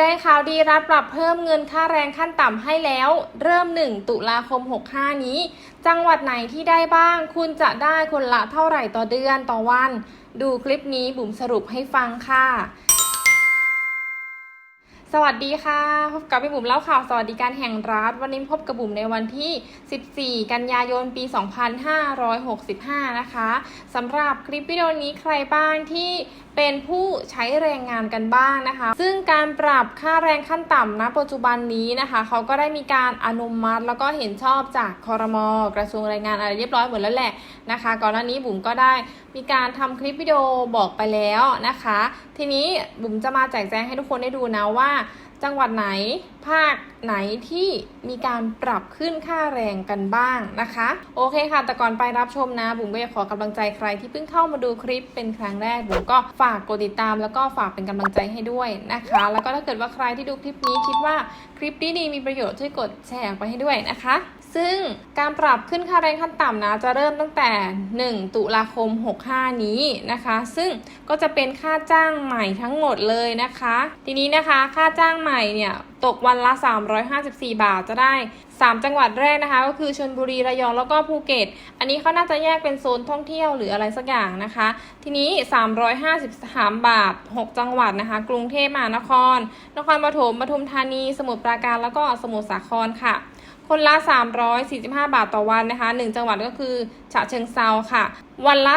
แจ้งข่าวดีรับปรับเพิ่มเงินค่าแรงขั้นต่ำให้แล้ว เริ่ม 1 ตุลาคม 65 นี้ จังหวัดไหนที่ได้บ้าง คุณจะได้คนละเท่าไหร่ต่อเดือนต่อวัน ดูคลิปนี้บุ๋มสรุปให้ฟังค่ะ สวัสดีค่ะพบกับพี่บุ๋มเล่าข่าวสวัสดิการแห่งรัฐวันนี้พบกับบุ๋มในวันที่ 14 กันยายนปี 2565 นะคะสำหรับคลิปวิดีโอนี้ใครบ้างที่เป็นผู้ใช้แรงงานกันบ้างนะคะ ซึ่งการปรับค่าแรงขั้นต่ำณปัจจุบันนี้นะคะเขาก็ได้มีการอนุมัติ แล้วก็เห็นชอบจากคอรมอกระทรวงแรงงานอะไรเรียบร้อยหมดแล้วแหละนะคะ ก่อนหน้านี้บุ๋มก็ได้มีการทำคลิปวิดีโอบอกไปแล้วนะคะ ทีนี้บุ๋มจะมาแจกแจงให้ทุกคนได้ดูนะว่าจังหวัดไหนภาคไหนที่มีการปรับขึ้นค่าแรงกันบ้างนะคะ โอเคค่ะ แต่ก่อนไปรับชมนะ บุ๋มก็อยากขอกำลังใจใครที่เพิ่งเข้ามาดูคลิปเป็นครั้งแรกบุ๋มก็ฝากกดติดตาม แล้วก็ฝากเป็นกำลังใจให้ด้วยนะคะ แล้วก็ถ้าเกิดว่าใครที่ดูคลิปนี้คิดว่าคลิปนี้ดีมีประโยชน์ช่วยกดแชร์ไปให้ด้วยนะคะ ซึ่งการปรับขึ้นค่าแรงขั้นต่ำนะจะเริ่มตั้งแต่ 1 ตุลาคม 65 นี้นะคะ ซึ่งก็จะเป็นค่าจ้างใหม่ทั้งหมดเลยนะคะ ทีนี้นะคะค่าจ้างใหม่เนี่ยตกวันละ 354 บาทจะได้ 3 จังหวัดแรกนะคะ ก็คือชลบุรีระยองแล้วก็ภูเก็ต อันนี้เขาน่าจะแยกเป็นโซนท่องเที่ยวหรืออะไรสักอย่างนะคะ ทีนี้ 353 บาท 6 จังหวัดนะคะ กรุงเทพมหานคร นครปฐมปทุมธานี สมุทรปราการแล้วก็สมุทรสาครค่ะ คนละ 345 บาทต่อวันนะคะ 1 จังหวัดก็คือฉะเชิงเซาค่ะ วันละ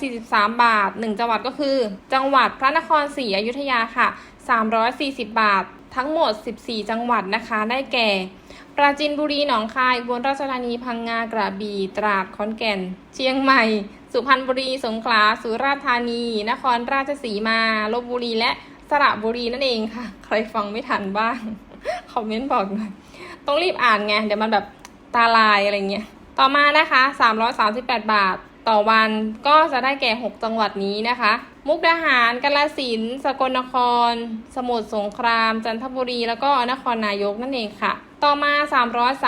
343 บาท 1 จังหวัดก็คือ จังหวัดพระนครศรีอยุธยาค่ะ 340 บาท ทั้งหมด 14 จังหวัดนะคะ ได้แก่ ปราจีนบุรีหนองคายอุบลราชธานีพังงากระบี่ตราดขอนแก่น เชียงใหม่ สุพรรณบุรีสงขลาสุราษฎร์ธานี นครราชสีมาลบบุรีและสระบุรีนั่นเองค่ะ ใครฟังไม่ทันบ้าง คอมเมนต์บอกหน่อย ต้องรีบอ่านไง เดี๋ยวมันแบบตาลายอะไรเงี้ย ต่อมานะคะ 338 บาทต่อวันก็จะได้แก่ 6 จังหวัดนี้นะคะ มุกดาหาร กาฬสินธุ์สกลนคร สมุทรสงคราม จันทบุรี แล้วก็นครนายกนั่นเองค่ะ ต่อมา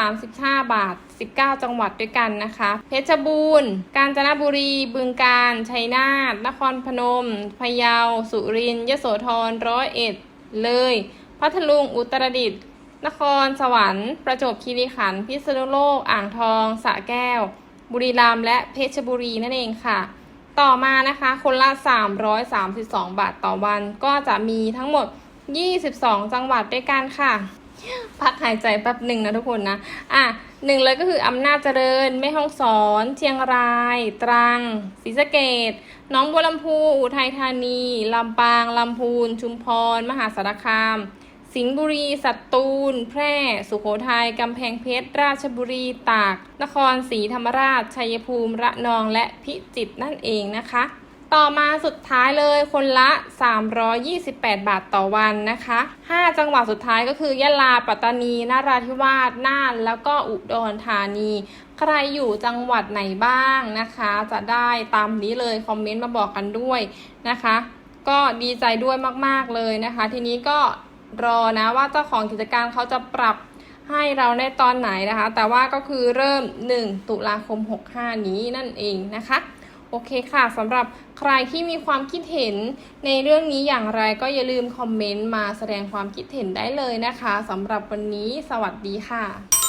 335 บาท 19 จังหวัดด้วยกันนะคะ เพชรบูรณ์ กาญจนบุรี บึงกาฬ ชัยนาท นครพนม พะเยา สุรินทร์ ยโสธร ร้อยเอ็ด เลย พัทลุง อุตรดิตถ์ นครสวรรค์ ประจวบคีรีขันธ์พิษณุโลก อ่างทองสระแก้ว บุรีรัมย์และเพชรบุรีนั่นเองค่ะ ต่อมานะคะ คนละ 332 บาทต่อวัน ก็จะมีทั้งหมด 22 จังหวัดด้วยกันค่ะ พักหายใจแป๊บหนึ่งนะทุกคนนะ อะหนึ่งเลยก็คืออำนาจเจริญ แม่ฮ่องสอน เชียงราย ตรังศรีสะเกดน้องบัวลำพู อุทัยธานี ลำปาง ลำพูน ชุมพร มหาสารคาม สิงห์บุรีสตูล แพร่ สุโขทัย กำแพงเพชร ราชบุรี ตาก นครศรีธรรมราช ชัยภูมิ ระนอง และพิจิตรนั่นเองนะคะ ต่อมาสุดท้ายเลยคนละ 328 บาทต่อวันนะคะ 5 จังหวัดสุดท้ายก็คือยะลา ปัตตานี นาราธิวาส น่าน แล้วก็อุดรธานี ใครอยู่จังหวัดไหนบ้างนะคะ จะได้ตามนี้เลยคอมเมนต์มาบอกกันด้วยนะคะ ก็ดีใจด้วยมาก ๆเลยนะคะ ทีนี้ก็ รอนะว่าเจ้าของกิจการเขาจะปรับให้เราในตอนไหนนะคะ แต่ว่าก็คือเริ่ม 1 ตุลาคม 65 นี้นั่นเองนะคะโอเคค่ะสำหรับใครที่มีความคิดเห็นในเรื่องนี้อย่างไรก็อย่าลืมคอมเมนต์มาแสดงความคิดเห็นได้เลยนะคะสำหรับวันนี้สวัสดีค่ะ